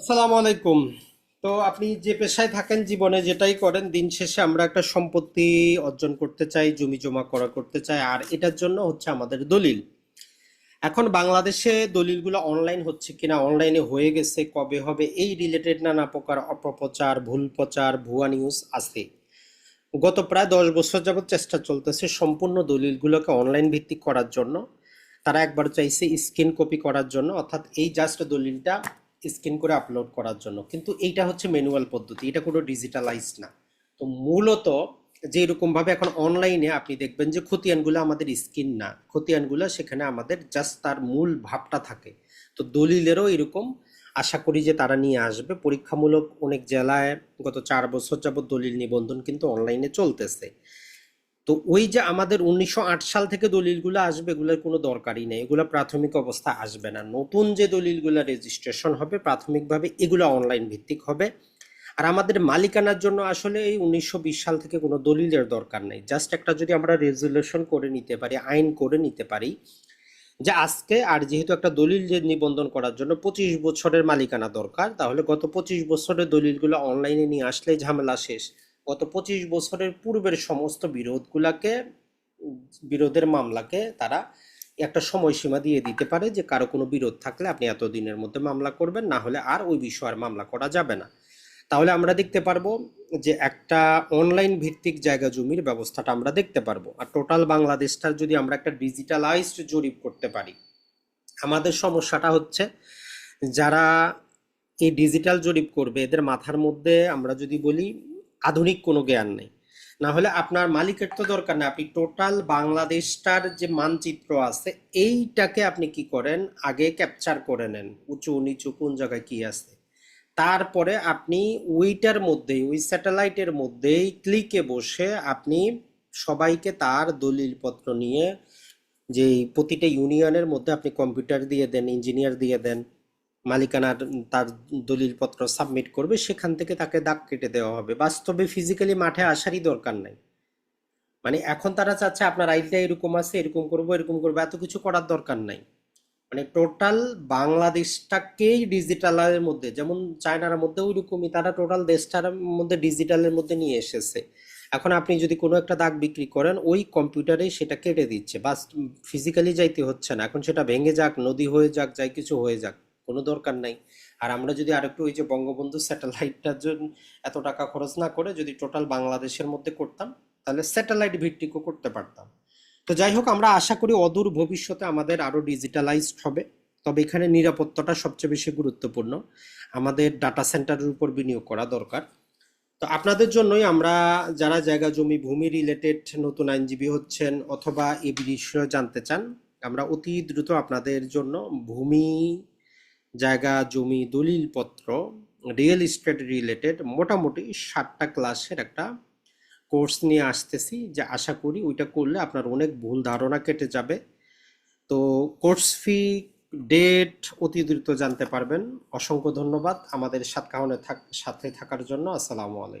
আসসালামু আলাইকুম। তো আপনি যে পেশায় থাকেন জীবনে যেটাই করেন, দিন শেষে আমরা একটা সম্পত্তি অর্জন করতে চাই, জমি জমা করা করতে চাই, আর এটার জন্য হচ্ছে আমাদের দলিল। এখন বাংলাদেশে দলিলগুলো অনলাইন হচ্ছে কিনা, অনলাইনে হয়ে গেছে, কবে হবে, এই রিলেটেড নানা প্রকার অপপ্রচার, ভুল প্রচার, ভুয়া নিউজ আছে। গত প্রায় দশ বছর যাবত চেষ্টা চলতেছে সম্পূর্ণ দলিলগুলোকে অনলাইন ভিত্তিক করার জন্য। তারা একবার চাইছে স্ক্রিন কপি করার জন্য, অর্থাৎ এই জাস্ট দলিলটা স্ক্রিন করে আপলোড করার জন্য। কিন্তু এইটা হচ্ছে ম্যানুয়াল পদ্ধতি, এটা কোনো ডিজিটালাইজ না। তো মূলত যে ভাবে এখন অনলাইনে আপনি দেখবেন যে খতিয়ানগুলো আমাদের স্ক্রিন না খতিয়ানগুলো সেখানে আমাদের জাস্ট তার মূল ভাবটা থাকে। তো দলিলেরও এরকম। আশা করি যে তারা নিয়ে আসবে। পরীক্ষামূলক অনেক জেলায় গত চার বছর যাবত দলিল নিবন্ধন কিন্তু অনলাইনে চলতেছে। তো ওই যে আমাদের উনিশশো আট সাল থেকে দলিলগুলো আসবে, এগুলোর কোনো দরকারই নেই। এগুলো প্রাথমিক অবস্থা আসবে না। নতুন যে দলিলগুলো রেজিস্ট্রেশন হবে, প্রাথমিকভাবে এগুলো অনলাইন ভিত্তিক হবে। আর আমাদের মালিকানার জন্য আসলে এই উনিশশো বিশ সাল থেকে কোনো দলিলের দরকার নেই। জাস্ট একটা যদি আমরা রেজুলেশন করে নিতে পারি, আইন করে নিতে পারি, যে আজকে আর যেহেতু একটা দলিল যে নিবন্ধন করার জন্য পঁচিশ বছরের মালিকানা দরকার, তাহলে গত পঁচিশ বছরের দলিলগুলো অনলাইনে নিয়ে আসলে ঝামেলা শেষ। গত পঁচিশ বছরের পূর্বের সমস্ত বিরোধগুলাকে, বিরোধের মামলাকে তারা একটা সময়সীমা দিয়ে দিতে পারে যে কারও কোনো বিরোধ থাকলে আপনি এত দিনের মধ্যে মামলা করবেন, না হলে আর ওই বিষয়ে আর মামলা করা যাবে না। তাহলে আমরা দেখতে পারব যে একটা অনলাইন ভিত্তিক জায়গা জমির ব্যবস্থাটা আমরা দেখতে পারব। আর টোটাল বাংলাদেশটার যদি আমরা একটা ডিজিটালাইজড জরিপ করতে পারি, আমাদের সমস্যাটা হচ্ছে যারা এই ডিজিটাল জরিপ করবে, এদের মাথার মধ্যে আমরা যদি বলি আধুনিক কোনো জ্ঞান নেই। না হলে আপনার মালিকের তো দরকার নেই। আপনি টোটাল বাংলাদেশটার যে মানচিত্র আছে, এইটাকে আপনি কি করেন? আগে ক্যাপচার করে নেন। উঁচু, নিচু, কোন জায়গায় কি আছে। তারপরে আপনি ওইটার মধ্যেই, ওই স্যাটেলাইটের মধ্যেই ক্লিকে বসে আপনি সবাইকে তার দলিলপত্র নিয়ে যে প্রতিটা ইউনিয়নের মধ্যে আপনি কম্পিউটার দিয়ে দেন ইঞ্জিনিয়ার দিয়ে দেন মালিকানার তার দলিলপত্র সাবমিট করবে, সেখান থেকে তাকে দাগ কেটে দেওয়া হবে। বাস্তবে ফিজিক্যালি মাঠে আসারই দরকার নাই। মানে এখন তারা চাচ্ছে আপনার আইলটা এরকম আছে, এরকম করব এরকম করব, এত কিছু করার দরকার নাই। মানে টোটাল বাংলাদেশটাকেই ডিজিটালের মধ্যে, যেমন চায়নার মধ্যে ওইরকমই, তারা টোটাল দেশটার মধ্যে ডিজিটালের মধ্যে নিয়ে এসেছে। এখন আপনি যদি কোনো একটা দাগ বিক্রি করেন, ওই কম্পিউটারেই সেটা কেটে দিচ্ছে। বাস ফিজিক্যালি যাইতে হচ্ছে না। এখন সেটা ভেঙে যাক, নদী হয়ে যাক, যাই কিছু হয়ে যাক। কোনো দরকার নাই। আর আমরা যদি আরেকটু ওই যে বঙ্গবন্ধু স্যাটেলাইটটার জন্য এত টাকা খরচ না করে যদি টোটাল বাংলাদেশের মধ্যে করতাম, তাহলে স্যাটেলাইট ভিত্তিকও করতে পারতাম। তো যাই হোক, আমরা আশা করি অদূর ভবিষ্যতে আমাদের আরও ডিজিটালাইজড হবে। তবে এখানে নিরাপত্তাটা সবচেয়ে বেশি গুরুত্বপূর্ণ। আমাদের ডাটা সেন্টারের উপর বিনিয়োগ করা দরকার। তো আপনাদের জন্যই আমরা যারা জায়গা, জমি, ভূমি রিলেটেড নতুন আইনজীবী হচ্ছেন অথবা এই বিষয়ে জানতে চান, আমরা অতি দ্রুত আপনাদের জন্য ভূমি জায়গা, জমি, দলিলপত্র রিয়েল ইস্টেট রিলেটেড মোটামুটি সাতটা ক্লাসের একটা কোর্স নিয়ে আসতেছি যে আশা করি ওইটা করলে আপনার অনেক ভুল ধারণা কেটে যাবে। তো কোর্স ফি ডেট অতি দ্রুত জানতে পারবেন। অসংখ্য ধন্যবাদ আমাদের সাতকাহনে থাক, সাথে থাকার জন্য। আসসালামু আলাইকুম।